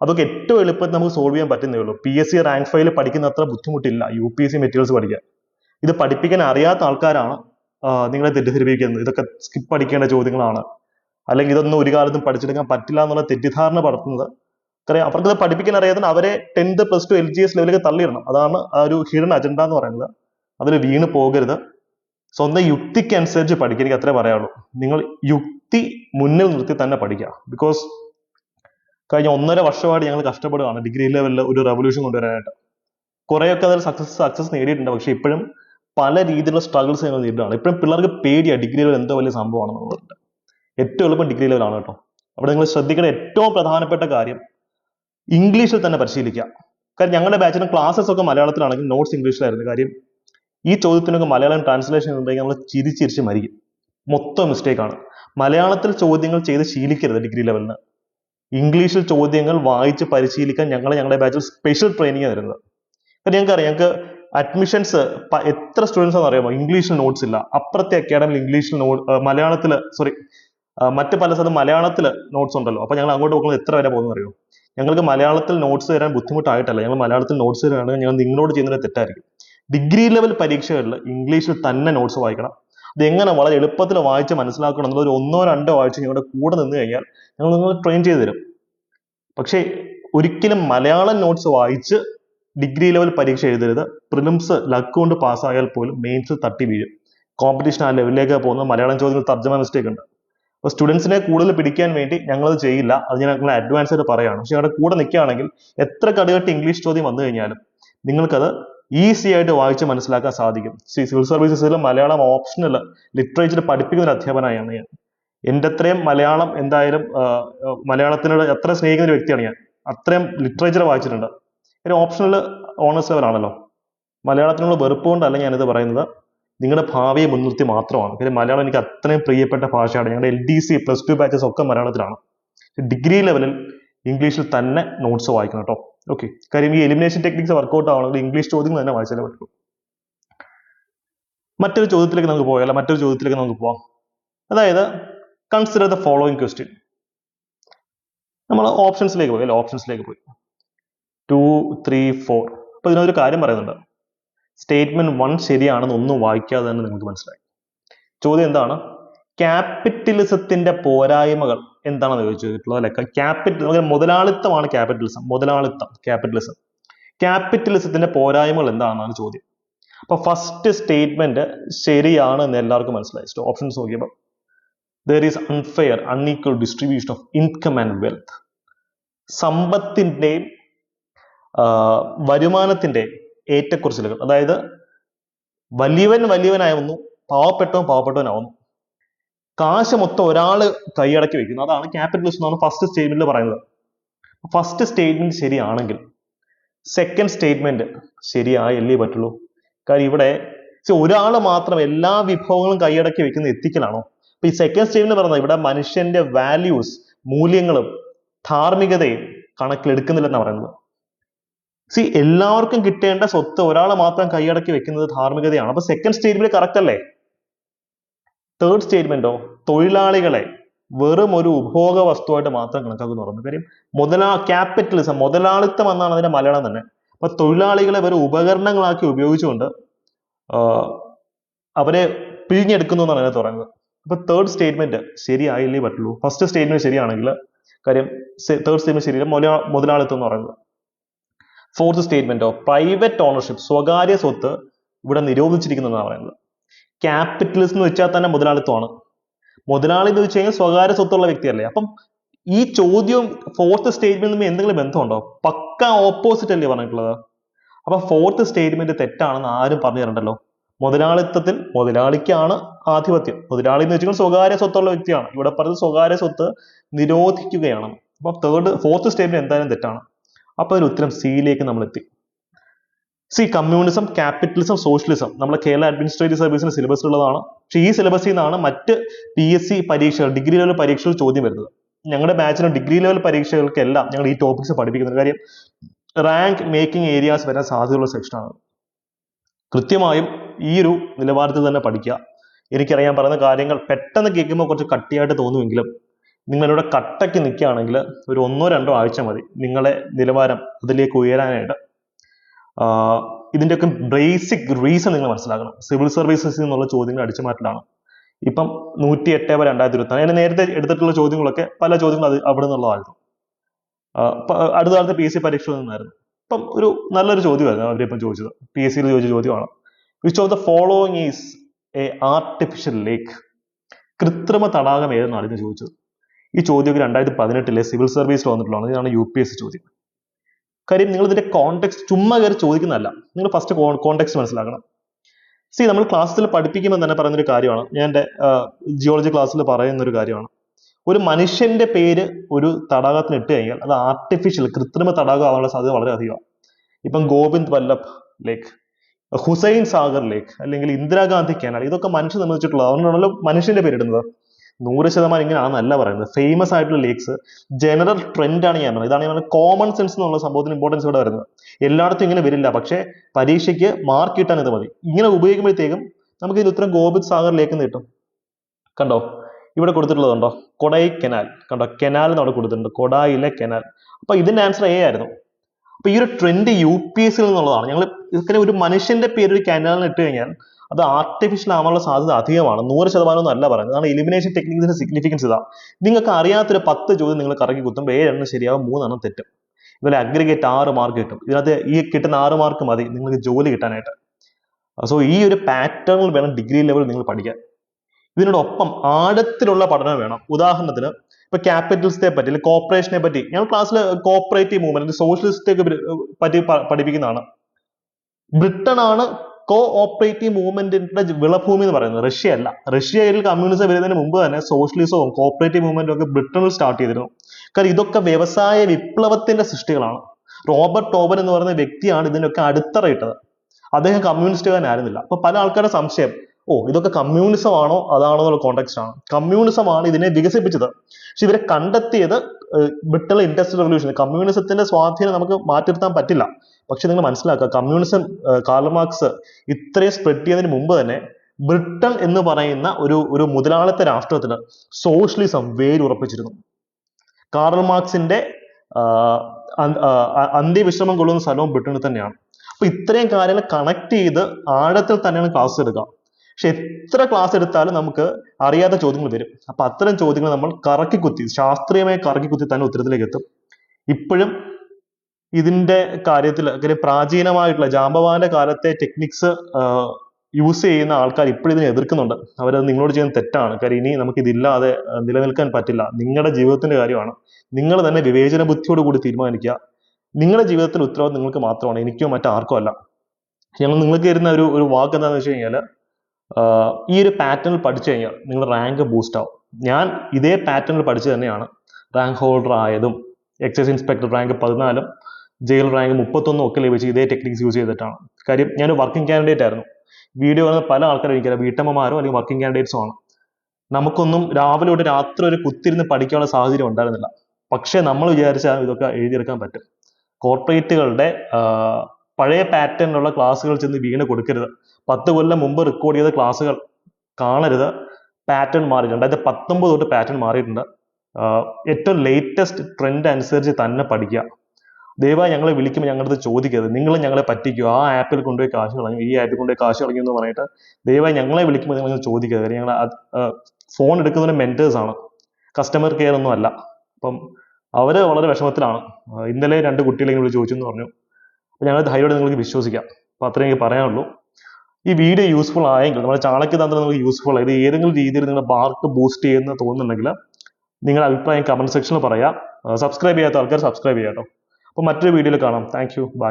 അതൊക്കെ ഏറ്റവും എളുപ്പത്തിൽ നമുക്ക് സോൾവ് ചെയ്യാൻ പറ്റുന്നേ ഉള്ളൂ. P S C rank file പഠിക്കുന്ന അത്ര ബുദ്ധിമുട്ടില്ല U P S C materials പഠിക്കാൻ. ഇത് പഠിപ്പിക്കാൻ അറിയാത്ത ആൾക്കാരാണ് നിങ്ങളെ തെറ്റിദ്ധരിപ്പിക്കുന്നത്. ഇതൊക്കെ സ്കിപ്പ് പഠിക്കേണ്ട ചോദ്യങ്ങളാണ്. അല്ലെങ്കിൽ ഇതൊന്നും ഒരു കാലത്തും പഠിച്ചെടുക്കാൻ പറ്റില്ല എന്നുള്ള തെറ്റിദ്ധാരണ പടർത്തുന്നത് കാര്യം അവർക്ക് പഠിപ്പിക്കാൻ അറിയാതെ അവരെ tenth plus two L G S ലെവലിലേക്ക് തള്ളിയിടണം. അതാണ് ആ ഒരു ഹിഡൻ അജണ്ട എന്ന് പറയുന്നത്. അതിൽ വീണ് പോകരുത്. സ്വന്തം യുക്തിക്കനുസരിച്ച് പഠിക്കുക എനിക്ക് അത്രേ പറയാനുള്ളൂ. നിങ്ങൾ യുക്തി മുന്നിൽ നിർത്തി തന്നെ പഠിക്കുക. ബിക്കോസ് കഴിഞ്ഞ ഒന്നര വർഷമായിട്ട് ഞങ്ങൾ കഷ്ടപ്പെടുകയാണ്. ഡിഗ്രി ലെവലിൽ ഒരു റെവല്യൂഷൻ കൊണ്ടുവരാനായിട്ട്. കുറേയൊക്കെ അതിൽ സക്സസ് സക്സസ് നേടിയിട്ടുണ്ട്. പക്ഷേ ഇപ്പോഴും പല രീതിയിലുള്ള സ്ട്രഗിൾസ് ഞങ്ങൾ നേരിടുകയാണ്. ഇപ്പോഴും പിള്ളേർക്ക് പേടിയാണ് ഡിഗ്രി ലെവൽ എന്തോ വലിയ സംഭവമാണെന്നുള്ളത്. ഏറ്റവും എളുപ്പം ഡിഗ്രി ലെവലാണ് കേട്ടോ. അവിടെ നിങ്ങൾ ശ്രദ്ധിക്കേണ്ട ഏറ്റവും പ്രധാനപ്പെട്ട കാര്യം ഇംഗ്ലീഷിൽ തന്നെ പരിശീലിക്കുക. കാരണം ഞങ്ങളുടെ ബാച്ചിന് ക്ലാസ്സസ് ഒക്കെ മലയാളത്തിലാണെങ്കിൽ നോട്ട്സ് ഇംഗ്ലീഷിലായിരുന്നു കാര്യം ഈ ചോദ്യത്തിനൊക്കെ മലയാളം ട്രാൻസ്ലേഷൻ ഉണ്ടെങ്കിൽ നമ്മൾ ചിരിച്ചിരിച്ച് മരിക്കും. മൊത്തം മിസ്റ്റേക്ക് ആണ്. മലയാളത്തിൽ ചോദ്യങ്ങൾ ചെയ്ത് ശീലിക്കരുത് ഡിഗ്രി ലെവലിന് ഇംഗ്ലീഷിൽ ചോദ്യങ്ങൾ വായിച്ച് പരിശീലിക്കാൻ ഞങ്ങൾ ഞങ്ങളുടെ ബാച്ചിൽ സ്പെഷ്യൽ ട്രെയിനിങ് തരുന്നത്. കാരണം ഞങ്ങൾക്ക് അറിയാം ഞങ്ങൾക്ക് അഡ്മിഷൻസ് എത്ര സ്റ്റുഡൻസ് അറിയാമോ? ഇംഗ്ലീഷിൽ നോട്ട്സ് ഇല്ല. അപ്പുറത്തെ അക്കാഡമിയിൽ ഇംഗ്ലീഷിൽ നോട്ട് മലയാളത്തിൽ സോറി മറ്റ് പല സ്ഥലത്തും മലയാളത്തിൽ നോട്ട്സ് ഉണ്ടല്ലോ. അപ്പൊ ഞങ്ങൾ അങ്ങോട്ട് പോകുന്നത് എത്ര വരെ പോകുന്നത് അറിയോ ഞങ്ങൾക്ക് മലയാളത്തിൽ നോട്ട്സ് തരാൻ ബുദ്ധിമുട്ടായിട്ടല്ല. ഞങ്ങൾ മലയാളത്തിൽ നോട്ട്സ് തരാണെങ്കിൽ ഞങ്ങൾ നിങ്ങളോട് ചെയ്യുന്നത് തെറ്റായിരിക്കും. ഡിഗ്രി ലെവൽ പരീക്ഷകളിൽ ഇംഗ്ലീഷിൽ തന്നെ നോട്ട്സ് വായിക്കണം. അത് എങ്ങനെ വളരെ എളുപ്പത്തിൽ വായിച്ച് മനസ്സിലാക്കണം എന്നുള്ള ഒരു ഒന്നോ രണ്ടോ ആഴ്ച ഞങ്ങളുടെ കൂടെ നിന്ന് കഴിഞ്ഞാൽ ഞങ്ങൾ നിങ്ങൾ ട്രെയിൻ ചെയ്തു തരും. പക്ഷേ ഒരിക്കലും മലയാളം നോട്ട്സ് വായിച്ച് ഡിഗ്രി ലെവൽ പരീക്ഷ എഴുതരുത്. പ്രിലിംസ് ലക്ക് കൊണ്ട് പാസ്സായാൽ പോലും മെയിൻസ് തട്ടി വീഴും. കോമ്പറ്റീഷൻ ആ ലെവലിലേക്ക് പോകുന്ന മലയാളം ചോദ്യങ്ങൾ തർജമ മിസ്റ്റേക്ക് ഉണ്ട്. അപ്പോൾ സ്റ്റുഡൻസിനെ കൂടുതൽ പിടിക്കാൻ വേണ്ടി ഞങ്ങളത് ചെയ്യില്ല. അത് ഞാൻ നിങ്ങളെ അഡ്വാൻസ് ആയിട്ട് പറയാണ്. പക്ഷെ ഞങ്ങളുടെ കൂടെ നിൽക്കുകയാണെങ്കിൽ എത്ര കടുകട്ടി ഇംഗ്ലീഷ് ചോദ്യം വന്നു കഴിഞ്ഞാലും നിങ്ങൾക്കത് ഈസി ആയിട്ട് വായിച്ച് മനസ്സിലാക്കാൻ സാധിക്കും. സിവിൽ സർവീസസിൽ മലയാളം ഓപ്ഷണൽ ലിറ്ററേച്ചർ പഠിപ്പിക്കുന്ന ഒരു അധ്യാപനായാണ് ഞാൻ. എന്റെ അത്രയും മലയാളം എന്തായാലും മലയാളത്തിനോട് എത്ര സ്നേഹിക്കുന്ന ഒരു വ്യക്തിയാണ് ഞാൻ. അത്രയും ലിറ്ററേച്ചർ വായിച്ചിട്ടുണ്ട്. ഒരു ഓപ്ഷണൽ ഓണേഴ്സ് ലെവലാണല്ലോ മലയാളത്തിനുള്ള വെറുപ്പ് കൊണ്ടല്ല ഞാനിത് പറയുന്നത്. നിങ്ങളുടെ ഭാവിയെ മുൻനിർത്തി മാത്രമാണ്. പിന്നെ മലയാളം എനിക്ക് അത്രയും പ്രിയപ്പെട്ട ഭാഷയാണ്. ഞങ്ങളുടെ L D C plus two batches ഒക്കെ മലയാളത്തിലാണ്. ഡിഗ്രി ലെവലിൽ ഇംഗ്ലീഷിൽ തന്നെ നോട്ട്സ് വായിക്കണം കേട്ടോ ഓക്കെ കാര്യം ഈ എലിമിനേഷൻ ടെക്നിക്സ് വർക്കൗട്ട് ആവണമെങ്കിൽ ഇംഗ്ലീഷ് ചോദ്യങ്ങൾ തന്നെ വായിച്ചാലേ പറ്റുള്ളൂ. മറ്റൊരു ചോദ്യത്തിലേക്ക് നമുക്ക് പോയാലോ? മറ്റൊരു ചോദ്യത്തിലേക്ക് നമുക്ക് പോവാം. അതായത് കൺസിഡർ ദ ഫോളോയിങ് ക്വസ്റ്റ്യൻ നമ്മൾ ഓപ്ഷൻസിലേക്ക് പോയി അല്ലെ? ഓപ്ഷൻസിലേക്ക് പോയി. ടു ത്രീ ഫോർ അപ്പൊ ഇതിനൊരു കാര്യം പറയുന്നുണ്ട്. സ്റ്റേറ്റ്മെന്റ് വൺ ശരിയാണെന്ന് ഒന്നും വായിക്കാതെ തന്നെ നിങ്ങൾക്ക് മനസ്സിലായി. ചോദ്യം എന്താണ്? ക്യാപിറ്റലിസത്തിന്റെ പോരായ്മകൾ എന്താണെന്ന് ചോദിച്ചിട്ടുള്ളത്? അല്ലെ ക്യാപിറ്റൽ മുതലാളിത്തമാണ് ക്യാപിറ്റലിസം മുതലാളിത്തം ക്യാപിറ്റലിസം ക്യാപിറ്റലിസത്തിന്റെ പോരായ്മകൾ എന്താണെന്നാണ് ചോദ്യം. അപ്പൊ ഫസ്റ്റ് സ്റ്റേറ്റ്മെന്റ് ശരിയാണ് എന്ന് എല്ലാവർക്കും മനസ്സിലായി. ഓപ്ഷൻസ് നോക്കിയപ്പോൾ there is unfair unequal distribution of income and wealth സമ്പത്തിന്റെയും ആഹ് വരുമാനത്തിന്റെയും ഏറ്റക്കുറച്ചിലുകൾ. അതായത് വലിയവൻ വലിയവനാവുന്നു പാവപ്പെട്ടവൻ പാവപ്പെട്ടവനാവുന്നു. കാശ് മൊത്തം ഒരാൾ കൈയടക്കി വെക്കുന്നു. അതാണ് ക്യാപിറ്റലിസം എന്നാണ് ഫസ്റ്റ് സ്റ്റേറ്റ്മെന്റിൽ പറയുന്നത്. ഫസ്റ്റ് സ്റ്റേറ്റ്മെന്റ് ശരിയാണെങ്കിൽ സെക്കൻഡ് സ്റ്റേറ്റ്മെന്റ് ശരിയായല്ലേ പറ്റുള്ളൂ? കാര്യം ഇവിടെ ഒരാൾ മാത്രം എല്ലാ വിഭവങ്ങളും കൈയടക്കി വെക്കുന്ന എത്തിക്കലാണോ? അപ്പൊ ഈ സെക്കൻഡ് സ്റ്റേറ്റ്മെന്റ് പറയുന്നത് ഇവിടെ മനുഷ്യന്റെ വാല്യൂസ് മൂല്യങ്ങളും ധാർമ്മികതയും കണക്കിലെടുക്കുന്നില്ലെന്നാണ് പറയുന്നത്. സി എല്ലാവർക്കും കിട്ടേണ്ട സ്വത്ത് ഒരാൾ മാത്രം കൈയടക്കി വെക്കുന്നത് ധാർമ്മികതയാണ്. അപ്പൊ സെക്കൻഡ് സ്റ്റേറ്റ്മെന്റ് കറക്റ്റ് അല്ലേ? തേർഡ് സ്റ്റേറ്റ്മെന്റോ തൊഴിലാളികളെ വെറും ഒരു ഉപഭോഗ വസ്തുവായിട്ട് മാത്രം കണക്കാക്കുന്നു പറഞ്ഞു കാര്യം മുതലാ ക്യാപിറ്റലിസം മുതലാളിത്തം എന്നാണ് അതിന്റെ മലയാളം തന്നെ. അപ്പൊ തൊഴിലാളികളെ വെറും ഉപകരണങ്ങളാക്കി ഉപയോഗിച്ചുകൊണ്ട് അവരെ പിഴിഞ്ഞെടുക്കുന്നു എന്നാണ് അതിനകത്ത് പറയുന്നത്. അപ്പൊ തേർഡ് സ്റ്റേറ്റ്മെന്റ് ശരിയായില്ലേ പറ്റുള്ളൂ? ഫസ്റ്റ് സ്റ്റേറ്റ്മെന്റ് ശരിയാണെങ്കിൽ കാര്യം തേർഡ് സ്റ്റേറ്റ്മെന്റ് ശരിയല്ല മുതലാ മുതലാളിത്തം എന്ന് പറയുന്നത്. Fourth statement of private ownership സ്വകാര്യ സ്വത്ത് ഇവിടെ നിരോധിച്ചിരിക്കുന്നു എന്നാണ് പറയുന്നത്. ക്യാപിറ്റലിസ്റ്റ് എന്ന് വെച്ചാൽ തന്നെ മുതലാളിത്തമാണ്. മുതലാളി എന്ന് വെച്ച് കഴിഞ്ഞാൽ സ്വകാര്യ സ്വത്തുള്ള വ്യക്തിയല്ലേ. അപ്പം ഈ ചോദ്യവും ഫോർത്ത് സ്റ്റേറ്റ്മെന്റ് എന്തെങ്കിലും ബന്ധമുണ്ടോ? പക്ക ഓപ്പോസിറ്റ് അല്ലേ പറഞ്ഞിട്ടുള്ളത്. അപ്പൊ ഫോർത്ത് സ്റ്റേറ്റ്മെന്റ് തെറ്റാണെന്ന് ആരും പറഞ്ഞു തരണ്ടല്ലോ. മുതലാളിത്തത്തിൽ മുതലാളിക്കാണ് ആധിപത്യം. മുതലാളി എന്ന് വെച്ചാൽ സ്വകാര്യ സ്വത്തുള്ള വ്യക്തിയാണ്. ഇവിടെ പറഞ്ഞത് സ്വകാര്യ സ്വത്ത് നിരോധിക്കുകയാണ്. അപ്പൊ തേർഡ് ഫോർത്ത് സ്റ്റേറ്റ്മെന്റ് എന്തായാലും തെറ്റാണ്. അപ്പൊ അതിന് ഉത്തരം സിയിലേക്ക് നമ്മൾ എത്തി സി കമ്മ്യൂണിസം ക്യാപിറ്റലിസം സോഷ്യലിസം നമ്മുടെ കേരള അഡ്മിനിസ്ട്രേറ്റീവ് സർവീസിന്റെ സിലബസിലുള്ളതാണ് പക്ഷേ ഈ സിലബസിൽ നിന്നാണ് മറ്റ് പി എസ് സി പരീക്ഷകൾ ഡിഗ്രി ലെവൽ പരീക്ഷകൾ ചോദ്യം വരുന്നത്. ഞങ്ങളുടെ ബാച്ചിലും ഡിഗ്രി ലെവൽ പരീക്ഷകൾക്കെല്ലാം ഞങ്ങൾ ഈ ടോപ്പിക്സ് പഠിപ്പിക്കുന്നത് കാര്യം. റാങ്ക് മേക്കിംഗ് ഏരിയാസ് വരാൻ സാധ്യതയുള്ള സെക്ഷനാണ് കൃത്യമായും ഈ ഒരു നിലവാരത്തിൽ തന്നെ പഠിക്കുക. എനിക്കറിയാൻ പറയുന്ന കാര്യങ്ങൾ പെട്ടെന്ന് കേൾക്കുമ്പോൾ കുറച്ച് കട്ടിയായിട്ട് തോന്നുമെങ്കിലും നിങ്ങളിവിടെ കട്ടയ്ക്ക് നിൽക്കുകയാണെങ്കിൽ ഒരു ഒന്നോ രണ്ടോ ആഴ്ച മതി നിങ്ങളെ നിലവാരം അതിലേക്ക് ഉയരാനായിട്ട്. ഇതിന്റെയൊക്കെ ബേസിക് റീസൺ നിങ്ങൾ മനസ്സിലാക്കണം. സിവിൽ സർവീസസ് എന്നുള്ള ചോദ്യങ്ങൾ അടിച്ചു മാറ്റലാണ് ഇപ്പം നൂറ്റി എട്ട് ബൈ രണ്ടായിരത്തി ഇരുപത്തി ഞാൻ നേരത്തെ എടുത്തിട്ടുള്ള ചോദ്യങ്ങളൊക്കെ പല ചോദ്യങ്ങളും അത് അവിടെ നിന്നുള്ളതായിരുന്നു അടുത്ത കാലത്ത് പി എസ് സി പരീക്ഷയിൽ നിന്നായിരുന്നു. ഇപ്പം ഒരു നല്ലൊരു ചോദ്യമായിരുന്നു അവരിപ്പം ചോദിച്ചത്. പി എസ് സിയിൽ ചോദിച്ച ചോദ്യമാണ്. Which of the following is a artificial lake കൃത്രിമ തടാകം ഏതെന്നാണ് ഇത് ചോദിച്ചത്. ഈ ചോദ്യമൊക്കെ രണ്ടായിരത്തി പതിനെട്ടിലെ സിവിൽ സർവീസിൽ വന്നിട്ടുള്ളതാണ്. ഇതാണ് യു പി എസ് സി ചോദ്യം. കാര്യം നിങ്ങൾ ഇതിന്റെ കോണ്ടെക്സ്റ്റ് ചുമ്മാ കയറി ചോദിക്കുന്നതല്ല. നിങ്ങൾ ഫസ്റ്റ് കോണ്ടെക്സ്റ്റ് മനസ്സിലാക്കണം. സി നമ്മൾ ക്ലാസ്സിൽ പഠിപ്പിക്കുമ്പോൾ തന്നെ പറയുന്ന ഒരു കാര്യമാണ്. ഞാൻ എന്റെ ജിയോളജി ക്ലാസ്സിൽ പറയുന്ന ഒരു കാര്യമാണ്. ഒരു മനുഷ്യന്റെ പേര് ഒരു തടാകത്തിന് ഇട്ട് കഴിഞ്ഞാൽ അത് ആർട്ടിഫിഷ്യൽ കൃത്രിമ തടാകം ആവാനുള്ള സാധ്യത വളരെ അധികമാണ്. ഇപ്പം ഗോവിന്ദ് വല്ലഭ് ലേക്ക് ഹുസൈൻ സാഗർ ലേക്ക് അല്ലെങ്കിൽ ഇന്ദിരാഗാന്ധി കനാൽ ഇതൊക്കെ മനുഷ്യൻ നിർമ്മിച്ചിട്ടുള്ള അതുകൊണ്ടാണല്ലോ മനുഷ്യന്റെ പേരിടുന്നത്. നൂറ് ശതമാനം ഇങ്ങനെ ആണെന്നല്ല പറയുന്നത്. ഫേമസ് ആയിട്ടുള്ള ലേക്സ് ജനറൽ ട്രെൻഡ് ആണ് ഞാൻ പറയുന്നത് ഇതാണ് ഞാൻ കോമൺ സെൻസ് എന്നുള്ള സംഭവത്തിന് ഇമ്പോർട്ടൻസ് ഇവിടെ വരുന്നത്. എല്ലായിടത്തും ഇങ്ങനെ വരില്ല. പക്ഷേ പരീക്ഷയ്ക്ക് മാർക്ക് കിട്ടാൻ ഇത് മതി. ഇങ്ങനെ ഉപയോഗിക്കുമ്പോഴത്തേക്കും നമുക്ക് ഇതിന് ഉത്തരം ഗോപിത് സാഗർ ലേക്ക് എന്ന് കിട്ടും. കണ്ടോ? ഇവിടെ കൊടുത്തിട്ടുള്ളത് കണ്ടോ? കൊടൈ കനാൽ. കണ്ടോ? കനാൽ എന്ന് അവിടെ കൊടുത്തിട്ടുണ്ട്. കൊടായിലെ കനാൽ. അപ്പൊ ഇതിന്റെ ആൻസർ എ ആയിരുന്നു. അപ്പൊ ഈ ഒരു ട്രെൻഡ് യു പി എസ് നിന്നുള്ളതാണ്. ഞങ്ങൾ ഒരു മനുഷ്യന്റെ പേര് ഒരു കനാലിന് ഇട്ട് കഴിഞ്ഞാൽ അത് ആർട്ടിഫിഷ്യൽ ആവാനുള്ള സാധ്യത അധികമാണ്. നൂറ് ശതമാനം ഒന്നും അല്ല പറയുന്നത് കാരണം എലിമിനേഷൻ ടെക്നിക്സിന്റെ സിഗ്നിഫിക്കൻസ് ഇതാ. നിങ്ങൾക്ക് അറിയാത്തൊരു പത്ത് ചോദ്യം നിങ്ങൾ കറക്കി കുത്തുമ്പോൾ ഏഴെണ്ണം ശരിയാവും മൂന്നെണ്ണം തെറ്റും. ഇതുപോലെ അഗ്രിഗേറ്റ് ആറ് മാർക്ക് കിട്ടും. ഇതിനകത്ത് ഈ കിട്ടുന്ന ആറ് മാർക്ക് മതി നിങ്ങൾക്ക് ജോലി കിട്ടാനായിട്ട്. സോ ഈ ഒരു പാറ്റേണിൽ വേണം ഡിഗ്രി ലെവൽ നിങ്ങൾ പഠിക്കാൻ. ഇതിനോടൊപ്പം ആഴത്തിലുള്ള പഠനം വേണം. ഉദാഹരണത്തിന് ഇപ്പൊ ക്യാപിറ്റൽസിനെ പറ്റി അല്ലെങ്കിൽ കോർപ്പറേഷനെ പറ്റി. ഞാൻ ക്ലാസ്സിൽ കോപ്പറേറ്റീവ് മൂവ്മെന്റ് സോഷ്യലിസ്റ്റ് പറ്റി പഠിപ്പിക്കുന്നതാണ്. ബ്രിട്ടൻ ആണ് കോ ഓപ്പറേറ്റീവ് മൂവ്മെന്റിന്റെ വിളഭൂമി എന്ന് പറയുന്നത് റഷ്യ അല്ല റഷ്യയിൽ കമ്മ്യൂണിസം വരുന്നതിന് മുമ്പ് തന്നെ സോഷ്യലിസവും കോപ്പറേറ്റീവ് മൂവ്മെന്റും ഒക്കെ ബ്രിട്ടനിൽ സ്റ്റാർട്ട് ചെയ്തിരുന്നു. കാരണം ഇതൊക്കെ വ്യവസായ വിപ്ലവത്തിന്റെ സൃഷ്ടികളാണ്. റോബർട്ട് ടോബൻ എന്ന് പറയുന്ന വ്യക്തിയാണ് ഇതിനൊക്കെ അടിത്തറയിട്ടത്. അദ്ദേഹം കമ്മ്യൂണിസ്റ്റുകാരനായിരുന്നില്ല അപ്പൊ പല ആൾക്കാരുടെ സംശയം ഓ ഇതൊക്കെ കമ്മ്യൂണിസം ആണോ അതാണോ എന്നുള്ള കോണ്ടെക്സ്റ്റ് ആണ്. കമ്മ്യൂണിസം ആണ് ഇതിനെ വികസിപ്പിച്ചത്. പക്ഷെ ഇവരെ കണ്ടെത്തിയത് ബ്രിട്ടനിലെ ഇൻഡസ്ട്രിയൽ റവല്യൂഷൻ കമ്മ്യൂണിസത്തിന്റെ സ്വാധീനം നമുക്ക് മാറ്റി നിർത്താൻ പറ്റില്ല. പക്ഷെ നിങ്ങൾ മനസ്സിലാക്കുക കമ്മ്യൂണിസം കാർൽ മാർക്സ് ഇത്രയും സ്പ്രെഡ് ചെയ്യുന്നതിന് മുമ്പ് തന്നെ ബ്രിട്ടൻ എന്ന് പറയുന്ന ഒരു ഒരു മുതലാളിത്ത രാഷ്ട്രത്തിന് സോഷ്യലിസം വേരുറപ്പിച്ചിരുന്നു. കാർൽ മാർക്സിന്റെ അന്ത്യവിശ്രമം കൊള്ളുന്ന സ്ഥലവും ബ്രിട്ടനിൽ തന്നെയാണ്. അപ്പൊ ഇത്രയും കാര്യങ്ങൾ കണക്ട് ചെയ്ത് ആഴത്തിൽ തന്നെയാണ് ക്ലാസ് എടുക്കുക. പക്ഷെ എത്ര ക്ലാസ് എടുത്താലും നമുക്ക് അറിയാത്ത ചോദ്യങ്ങൾ വരും. അപ്പൊ അത്തരം ചോദ്യങ്ങൾ നമ്മൾ കറക്കി കുത്തി ശാസ്ത്രീയമായി കറക്കി കുത്തി തന്നെ ഉത്തരത്തിലേക്ക് എത്തും. ഇപ്പോഴും ഇതിന്റെ കാര്യത്തിൽ അല്ലെങ്കിൽ പ്രാചീനമായിട്ടുള്ള ജാമ്പവാന്റെ കാലത്തെ ടെക്നിക്സ് യൂസ് ചെയ്യുന്ന ആൾക്കാർ ഇപ്പോഴും ഇതിനെ എതിർക്കുന്നുണ്ട്. അവരത് നിങ്ങളോട് ചെയ്യുന്ന തെറ്റാണ്. കാര്യം ഇനി നമുക്ക് ഇതില്ലാതെ നിലനിൽക്കാൻ പറ്റില്ല. നിങ്ങളുടെ ജീവിതത്തിന്റെ കാര്യമാണ്. നിങ്ങൾ തന്നെ വിവേചന ബുദ്ധിയോട് കൂടി തീരുമാനിക്കുക. നിങ്ങളുടെ ജീവിതത്തിൽ ഉത്തരവാദിത്വം നിങ്ങൾക്ക് മാത്രമാണ്. എനിക്കോ മറ്റാർക്കോ അല്ല. ഞങ്ങൾ നിങ്ങൾക്ക് തരുന്ന ഒരു ഒരു വാക്ക് എന്താണെന്ന് വെച്ച് കഴിഞ്ഞാൽ ഈ ഒരു പാറ്റേണിൽ പഠിച്ചു കഴിഞ്ഞാൽ നിങ്ങളുടെ റാങ്ക് ബൂസ്റ്റ് ആവും. ഞാൻ ഇതേ പാറ്റേണിൽ പഠിച്ചു തന്നെയാണ്. റാങ്ക് ഹോൾഡർ ആയതും എക്സൈസ് ഇൻസ്പെക്ടർ റാങ്ക് പതിനാലും ജയിൽ റാങ്ക് മുപ്പത്തൊന്നും ഒക്കെ ലഭിച്ച് ഇതേ ടെക്നിക്സ് യൂസ് ചെയ്തിട്ടാണ്. കാര്യം ഞാൻ വർക്കിംഗ് കാൻഡിഡേറ്റ് ആയിരുന്നു. വീഡിയോ വന്ന പല ആൾക്കാരും എനിക്കറിയാം. വീട്ടമ്മമാരോ അല്ലെങ്കിൽ വർക്കിംഗ് കാൻഡിഡേറ്റ്സോ ആണ്. നമുക്കൊന്നും രാവിലെ തൊട്ട് രാത്രി ഒരു കുത്തിരുന്ന് പഠിക്കാനുള്ള സാഹചര്യം ഉണ്ടായിരുന്നില്ല. പക്ഷേ നമ്മൾ വിചാരിച്ചാൽ ഇതൊക്കെ എഴുതിയെടുക്കാൻ പറ്റും. കോർപ്പറേറ്റുകളുടെ പഴയ പാറ്റേണിലുള്ള ക്ലാസ്സുകൾ ചെന്ന് വീണ് കൊടുക്കരുത്. പത്ത് കൊല്ലം മുമ്പ് റെക്കോർഡ് ചെയ്ത ക്ലാസ്സുകൾ കാണരുത്. പാറ്റേൺ മാറിയിട്ടുണ്ട്. രണ്ടായിരത്തി പത്തൊമ്പത് തൊട്ട് പാറ്റേൺ മാറിയിട്ടുണ്ട്. ഏറ്റവും ലേറ്റസ്റ്റ് ട്രെൻഡ് അനുസരിച്ച് തന്നെ പഠിക്കുക. ദയവായി ഞങ്ങളെ വിളിക്കുമ്പോൾ ഞങ്ങളുടെ ചോദിക്കരുത്. നിങ്ങൾ ഞങ്ങളെ പറ്റിക്കുക ആ ആപ്പിൽ കൊണ്ടുപോയി കാശ് കളഞ്ഞു. ഈ ആപ്പിൽ കൊണ്ടുപോയി കാശ് കളഞ്ഞു എന്ന് പറഞ്ഞിട്ട് ദയവായി ഞങ്ങളെ വിളിക്കുമ്പോൾ നിങ്ങൾ ചോദിക്കരുത്. ഞങ്ങൾ ഫോൺ എടുക്കുന്നതിന് മെന്റേഴ്സ് ആണ്. കസ്റ്റമർ കെയർ ഒന്നും അല്ല. അപ്പം അവർ വളരെ വിഷമത്തിലാണ്. ഇന്നലെ രണ്ട് കുട്ടികളെ വിളിച്ച് ചോദിച്ചു എന്ന് പറഞ്ഞു. അപ്പോൾ ഞങ്ങൾ ധൈര്യമായിട്ട് നിങ്ങൾക്ക് വിശ്വസിക്കാം. അപ്പോൾ അത്രയും എനിക്ക് പറയാനുള്ളൂ. ഈ വീഡിയോ യൂസ്ഫുൾ ആയെങ്കിൽ നമ്മുടെ ചാണക്യതന്ത്രം നിങ്ങൾക്ക് യൂസ്ഫുൾ ആയത് ഏതെങ്കിലും രീതിയിൽ നിങ്ങളുടെ മാർക്ക് ബൂസ്റ്റ് ചെയ്യുന്ന തോന്നുന്നുണ്ടെങ്കിൽ നിങ്ങളുടെ അഭിപ്രായം കമന്റ് സെക്ഷനിൽ പറയാം. സബ്സ്ക്രൈബ് ചെയ്യാത്ത ആൾക്കാർ സബ്സ്ക്രൈബ് ചെയ്യാം അപ്പോൾ മറ്റൊരു വീഡിയോയിൽ കാണാം. Thank you by